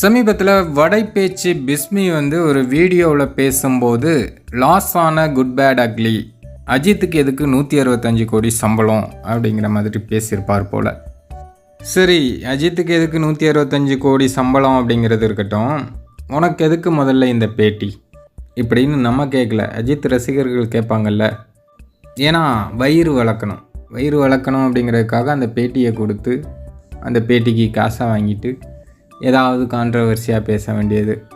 சமீபத்தில் வடை பேச்சு பிஸ்மி வந்து ஒரு வீடியோவில் பேசும்போது லாஸ் ஆன குட் பேட் அக்லி அஜித்துக்கு எதுக்கு நூற்றி அறுபத்தஞ்சு கோடி சம்பளம் அப்படிங்கிற மாதிரி பேசியிருப்பார் போல். சரி அஜித்துக்கு எதுக்கு நூற்றி அறுபத்தஞ்சு கோடி சம்பளம் அப்படிங்கிறது இருக்கட்டும். உனக்கு எதுக்கு முதல்ல இந்த பேட்டி? இப்படின்னு நம்ம கேட்கல அஜித் ரசிகர்கள் கேட்பாங்கல்ல. ஏன்னா வயிறு வளர்க்கணும். வயிறு வளர்க்கணும் அப்படிங்கிறதுக்காக அந்த பேட்டியை கொடுத்து அந்த பேட்டிக்கு காசாக வாங்கிட்டு ஏதாவது கான்ட்ரவர்சியாக பேச வேண்டியது.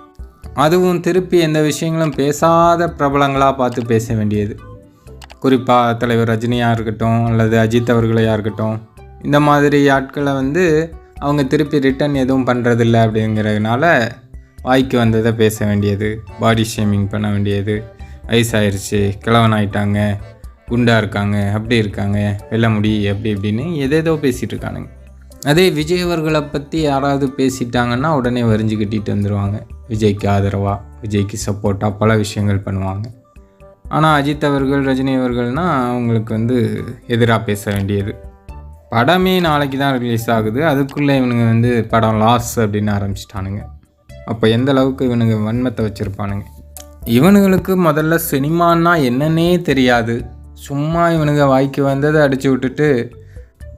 அதுவும் திருப்பி எந்த விஷயங்களும் பேசாத பிரபலங்களாக பார்த்து பேச வேண்டியது. குறிப்பாக தலைவர் ரஜினியாக இருக்கட்டும் அல்லது அஜித் அவர்களையாக இருக்கட்டும் இந்த மாதிரி ஆட்களை வந்து அவங்க திருப்பி ரிட்டன் எதுவும் பண்ணுறதில்ல அப்படிங்கிறதுனால வாய்க்கு வந்ததை பேச வேண்டியது. பாடி ஷேமிங் பண்ண வேண்டியது. வயசாயிருச்சு கிழவன் ஆயிட்டாங்க குண்டாக இருக்காங்க அப்படி இருக்காங்க வெள்ள முடி அப்படி இப்படின்னு எதேதோ பேசிகிட்டு இருக்கானுங்க. அதே விஜய் அவர்களை பற்றி யாராவது பேசிட்டாங்கன்னா உடனே வரிஞ்சு கட்டிட்டு வந்துடுவாங்க விஜய்க்கு ஆதரவாக விஜய்க்கு சப்போர்ட்டாக பல விஷயங்கள் பண்ணுவாங்க. ஆனால் அஜித் அவர்கள் ரஜினி அவர்கள்னால் அவங்களுக்கு வந்து எதிராக பேச வேண்டியது. படமே நாளைக்கு தான் ரிலீஸ் ஆகுது. அதுக்குள்ளே இவனுங்க வந்து படம் லாஸ் அப்படின்னு ஆரம்பிச்சிட்டானுங்க. அப்போ எந்த அளவுக்கு இவனுங்க வன்மத்தை வச்சுருப்பானுங்க? இவனுங்களுக்கு முதல்ல சினிமான்னா என்னன்னே தெரியாது. சும்மா இவனுங்க வாய்க்கு வந்ததை அடித்து விட்டுட்டு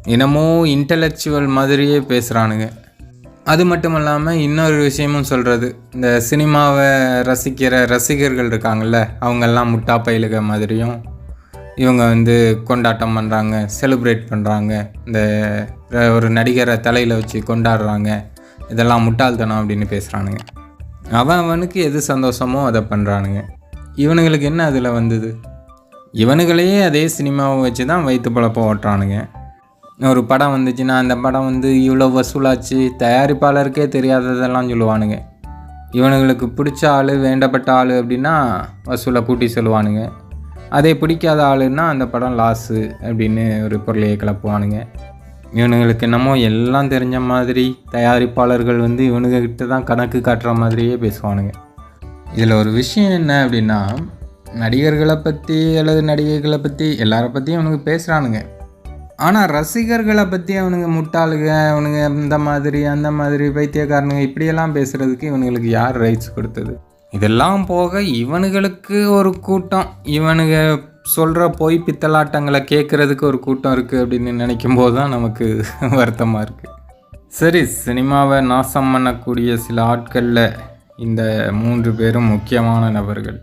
என்னமோ இன்டலெக்சுவல் மாதிரியே பேசுகிறானுங்க அது மட்டும் இல்லாமல் இன்னொரு விஷயமும் சொல்கிறது இந்த சினிமாவை ரசிக்கிற ரசிகர்கள் இருக்காங்கல்ல அவங்கெல்லாம் முட்டா பயிலுக மாதிரியும் இவங்க வந்து கொண்டாட்டம் பண்ணுறாங்க செலிப்ரேட் பண்ணுறாங்க இந்த ஒரு நடிகரை தலையில் வச்சு கொண்டாடுறாங்க. இதெல்லாம் முட்டாள்தனம் அப்படின்னு பேசுகிறானுங்க அவன் அவனுக்கு எது சந்தோஷமோ அதை பண்ணுறானுங்க இவனுங்களுக்கு என்ன அதில் வந்தது? இவனுங்களையே அதே சினிமாவை வச்சு தான் வயிற்று பழப்ப ஓட்டுறானுங்க. ஒரு படம் வந்துச்சுன்னா அந்த படம் வந்து இவ்வளோ வசூலாச்சு தயாரிப்பாளருக்கே தெரியாததெல்லாம் சொல்லுவானுங்க. இவனுங்களுக்கு பிடிச்ச ஆள் வேண்டப்பட்ட ஆள் அப்படின்னா வசூலை கூட்டி சொல்லுவானுங்க. அதே பிடிக்காத ஆளுன்னா அந்த படம் லாஸு அப்படின்னு ஒரு பொருளையை கிளப்புவானுங்க. இவனுங்களுக்கு என்னமோ எல்லாம் தெரிஞ்ச மாதிரி தயாரிப்பாளர்கள் வந்து இவனுங்கக்கிட்ட தான் கணக்கு காட்டுற மாதிரியே பேசுவானுங்க. இதில் ஒரு விஷயம் என்ன அப்படின்னா நடிகர்களை பற்றி அல்லது நடிகைகளை பற்றி எல்லாரை பற்றியும் இவனுக்கு பேசுகிறானுங்க ஆனால் ரசிகர்களை பற்றி அவனுங்க முட்டாளுங்க அவனுங்க இந்த மாதிரி அந்த மாதிரி பைத்தியக்காரனுங்க இப்படியெல்லாம் பேசுகிறதுக்கு இவனுங்களுக்கு யார் ரைட்ஸ் கொடுத்தது? இதெல்லாம் போக இவனுங்களுக்கு ஒரு கூட்டம். இவனுங்க சொல்கிற பொய் பித்தலாட்டங்களை கேட்குறதுக்கு ஒரு கூட்டம் இருக்குது அப்படின்னு நினைக்கும் போது தான் நமக்கு வருத்தமாக இருக்குது சரி சினிமாவை நாசம் பண்ணக்கூடிய சில ஆட்களில் இந்த மூன்று பேரும் முக்கியமான நபர்கள்.